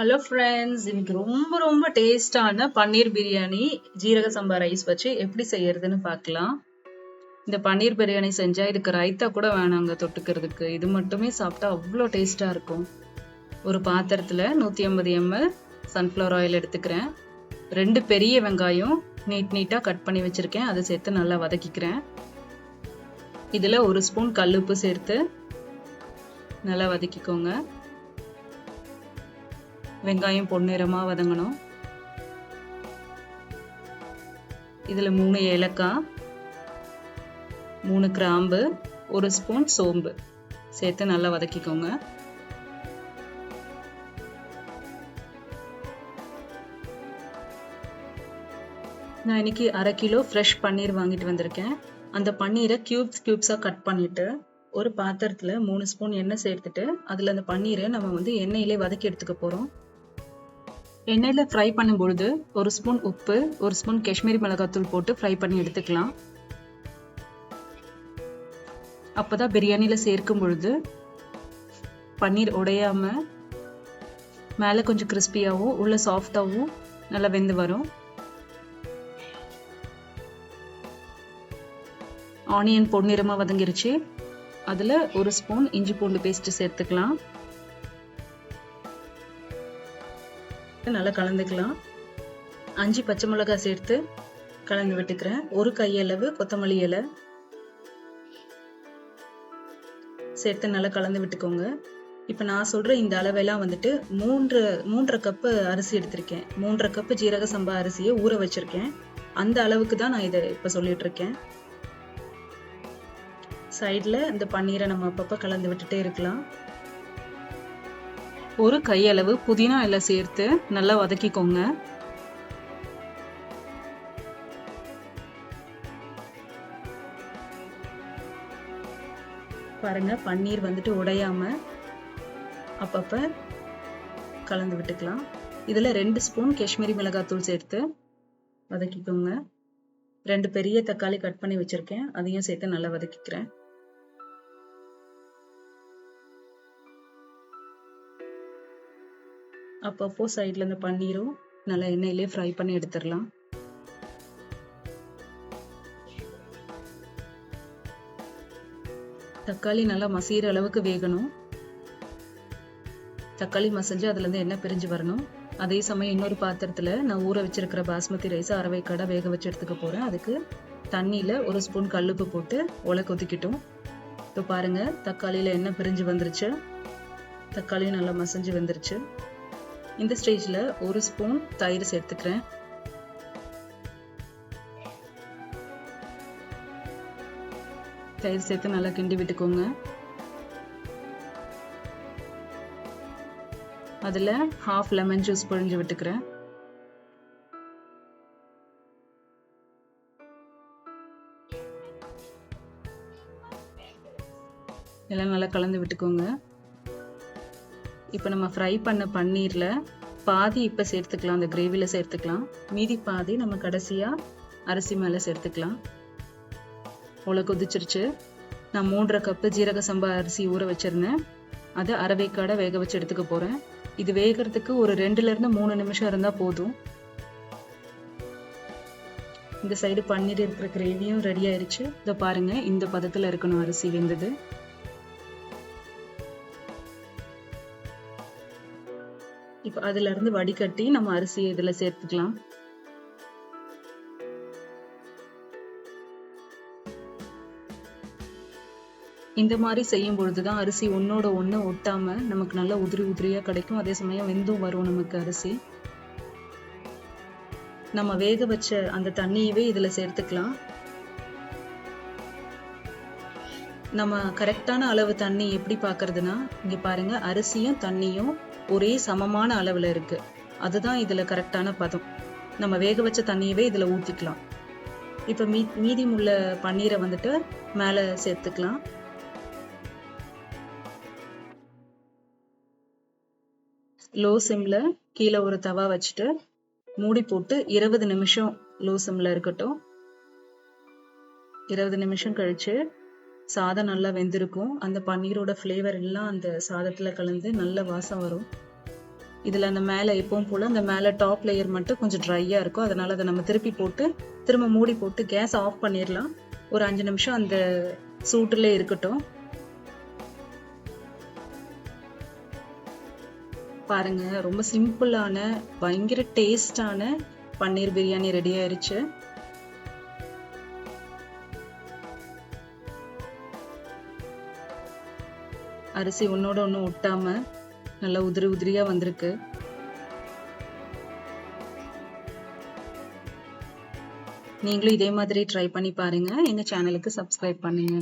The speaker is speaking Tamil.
ஹலோ ஃப்ரெண்ட்ஸ் இன்னைக்கு ரொம்ப ரொம்ப டேஸ்டான பன்னீர் பிரியாணி ஜீரக சம்பா ரைஸ் வச்சு எப்படி செய்யறதுன்னு பார்க்கலாம். இந்த பன்னீர் பிரியாணி செஞ்சா இதுக்கு ரைத்தா கூட வேணாங்க தொட்டுக்கிறதுக்கு. இது மட்டுமே சாப்பிட்டா அவ்வளோ டேஸ்டா இருக்கும். ஒரு பாத்திரத்துல நூத்தி ஐம்பது எம்எல் சன்ஃப்ளவர் ஆயில் எடுத்துக்கிறேன். ரெண்டு பெரிய வெங்காயம் நீட் நீட்டா கட் பண்ணி வச்சிருக்கேன். அதை சேர்த்து நல்லா வதக்கிக்கிறேன். இதுல ஒரு ஸ்பூன் கல்லுப்பு சேர்த்து நல்லா வதக்கிக்கோங்க. வெங்காயம் பொன்னிறமாக வதங்கணும். இதில் மூணு ஏலக்காய் மூணு கிராம்பு ஒரு ஸ்பூன் சோம்பு. சேர்த்து நல்லா வதக்கிக்கோங்க. நான் இன்னைக்கு அரை கிலோ ஃப்ரெஷ் பன்னீர் வாங்கிட்டு வந்திருக்கேன். அந்த பன்னீரை கியூப்ஸ் கியூப்ஸாக கட் பண்ணிட்டு ஒரு பாத்திரத்தில் மூணு ஸ்பூன் எண்ணெய் சேர்த்துட்டு அதில் அந்த பன்னீரை நம்ம வந்து எண்ணெயிலே வதக்கி எடுத்துக்க போகிறோம் எண்ணெயில் ஃப்ரை பண்ணும்பொழுது ஒரு ஸ்பூன் உப்பு ஒரு ஸ்பூன் காஷ்மீரி மிளகாத்தூள் போட்டு ஃப்ரை பண்ணி எடுத்துக்கலாம். அப்போதான் பிரியாணியில் சேர்க்கும் பொழுது பன்னீர் உடையாமல் மேலே கொஞ்சம் கிறிஸ்பியாகவும் உள்ளே சாஃப்டாகவும் நல்லா வெந்து வரும். ஆனியன் பொன்னிறமாக வதங்கிருச்சு. அதில் ஒரு ஸ்பூன் இஞ்சி பூண்டு பேஸ்ட்டு சேர்த்துக்கலாம். நல்லா கலந்துக்கலாம். அஞ்சு பச்சை மிளகாய் சேர்த்து கலந்து விட்டுக்கிறேன். ஒரு கையளவு கொத்தமல்லி இலை சேர்த்து நல்லா கலந்து விட்டுக்கோங்க. இப்போ நான் சொல்கிற இந்த அளவெல்லாம் வந்துட்டு மூன்று மூன்றரை கப்பு அரிசி எடுத்திருக்கேன். மூன்றரை கப்பு ஜீரக சம்பா அரிசியை ஊற வச்சிருக்கேன். அந்த அளவுக்கு தான் நான் இதை இப்போ சொல்லிட்டு இருக்கேன் சைடில் இந்த பன்னீரை நம்ம அப்பப்போ கலந்து விட்டுட்டே இருக்கலாம். ஒரு கையளவு புதினா இலை சேர்த்து நல்லா வதக்கிக்கோங்க. பாருங்க பன்னீர் வந்துட்டு உடையாம அப்பப்ப கலந்து விட்டுக்கலாம். இதில் ரெண்டு ஸ்பூன் காஷ்மீரி மிளகாத்தூள் சேர்த்து வதக்கிக்கோங்க. ரெண்டு பெரிய தக்காளி கட் பண்ணி வச்சிருக்கேன். அதையும் சேர்த்து நல்லா வதக்கிக்கிறேன். அப்பப்போ சைடில் இந்த பன்னீரும் நல்லா எண்ணெயிலே ஃப்ரை பண்ணி எடுத்துடலாம். தக்காளி நல்லா மசிகிற அளவுக்கு வேகணும். தக்காளி மசிஞ்சு அதுலேருந்து எண்ணெய் பிரிஞ்சு வரணும். அதே சமயம் இன்னொரு பாத்திரத்தில் நான் ஊற வச்சிருக்கிற பாஸ்மதி ரைஸ் அரவை கடை வேக வச்சு எடுத்துக்க போகிறேன் அதுக்கு தண்ணியில் ஒரு ஸ்பூன் கல்லுப்பு போட்டு ஒலை கொதிக்கிட்டோம். இப்போ பாருங்கள் தக்காளியில் எண்ணெய் பிரிஞ்சு வந்துருச்சு. தக்காளியும் நல்லா மசிஞ்சு வந்துருச்சு. இந்த ஸ்டேஜில் ஒரு ஸ்பூன் தயிர் சேர்த்துக்கிறேன். தயிர் சேர்த்து நல்லா கிண்டி விட்டுக்கோங்க. அதில் ஹாஃப் லெமன் ஜூஸ் பொழிஞ்சு விட்டுக்கிறேன். எல்லாம் நல்லா கலந்து விட்டுக்கோங்க. இப்போ நம்ம ஃப்ரை பண்ண பன்னீரில் பாதி இப்போ சேர்த்துக்கலாம் அந்த கிரேவியில் சேர்த்துக்கலாம். மீதி பாதி நம்ம கடைசியாக அரிசி மேலே சேர்த்துக்கலாம். அவ்வளோ கொதிச்சிருச்சு. நான் மூன்றரை கப்பு ஜீரக சம்பா அரிசி ஊற வச்சுருந்தேன். அதை அரவைக்காடை வேக வச்சு எடுத்துக்க போகிறேன் இது வேகிறதுக்கு ஒரு ரெண்டுலேருந்து மூணு நிமிஷம் இருந்தால் போதும். இந்த சைடு பன்னீர் இருக்கிற கிரேவியும் ரெடி ஆயிடுச்சு இதை பாருங்கள் இந்த பதத்தில் இருக்கணும் அரிசி வெந்தது. இப்போ அதுல இருந்து வடிகட்டி நம்ம அரிசியை இதுல சேர்த்துக்கலாம். இந்த மாதிரி செய்யும் பொழுதுதான் அரிசி ஒன்னோட ஒன்று ஒட்டாம நமக்கு நல்லா உதிரி உதிரியா கிடைக்கும். அதே சமயம் வெந்தும் வரும் நமக்கு அரிசி. நம்ம வேக வச்ச அந்த தண்ணியவே இதுல சேர்த்துக்கலாம். நம்ம கரெக்டான அளவு தண்ணி எப்படி பார்க்கறதுனா இங்கே பாருங்க அரிசியும் தண்ணியும் ஒரே சமமான அளவில் இருக்கு. அதுதான் இதில் கரெக்டான பதம். நம்ம வேக வச்ச தண்ணியவே இதில் ஊற்றிக்கலாம் இப்போ மீ மீதி உள்ள பன்னீரை வந்துட்டு மேலே சேர்த்துக்கலாம். லோ சிம்மில் கீழே ஒரு தவா வச்சுட்டு மூடி போட்டு இருபது நிமிஷம் லோ சிம்மில் இருக்கட்டும். இருபது நிமிஷம் கழிச்சு சாதம் நல்லா வெந்திருக்கும். அந்த பன்னீரோட ஃப்ளேவர் எல்லாம் அந்த சாதத்தில் கலந்து நல்ல வாசம் வரும். இதில் அந்த மேலே எப்பவும் போல் அந்த மேலே டாப் லேயர் மட்டும் கொஞ்சம் ட்ரையாக இருக்கும். அதனால் அதை நம்ம திருப்பி போட்டு திரும்ப மூடி போட்டு கேஸ் ஆஃப் பண்ணிடலாம் ஒரு அஞ்சு நிமிஷம் அந்த சூட்டில் இருக்கட்டும். பாருங்க ரொம்ப சிம்பிளான பயங்கர டேஸ்டான பன்னீர் பிரியாணி ரெடி ஆயிடுச்சு அரிசி ஒன்னோட ஒன்று ஒட்டாம நல்லா உதிரி உதிரியா வந்திருக்கு. நீங்களும் இதே மாதிரி ட்ரை பண்ணி பாருங்க. எங்க சேனலுக்கு சப்ஸ்கிரைப் பண்ணுங்க.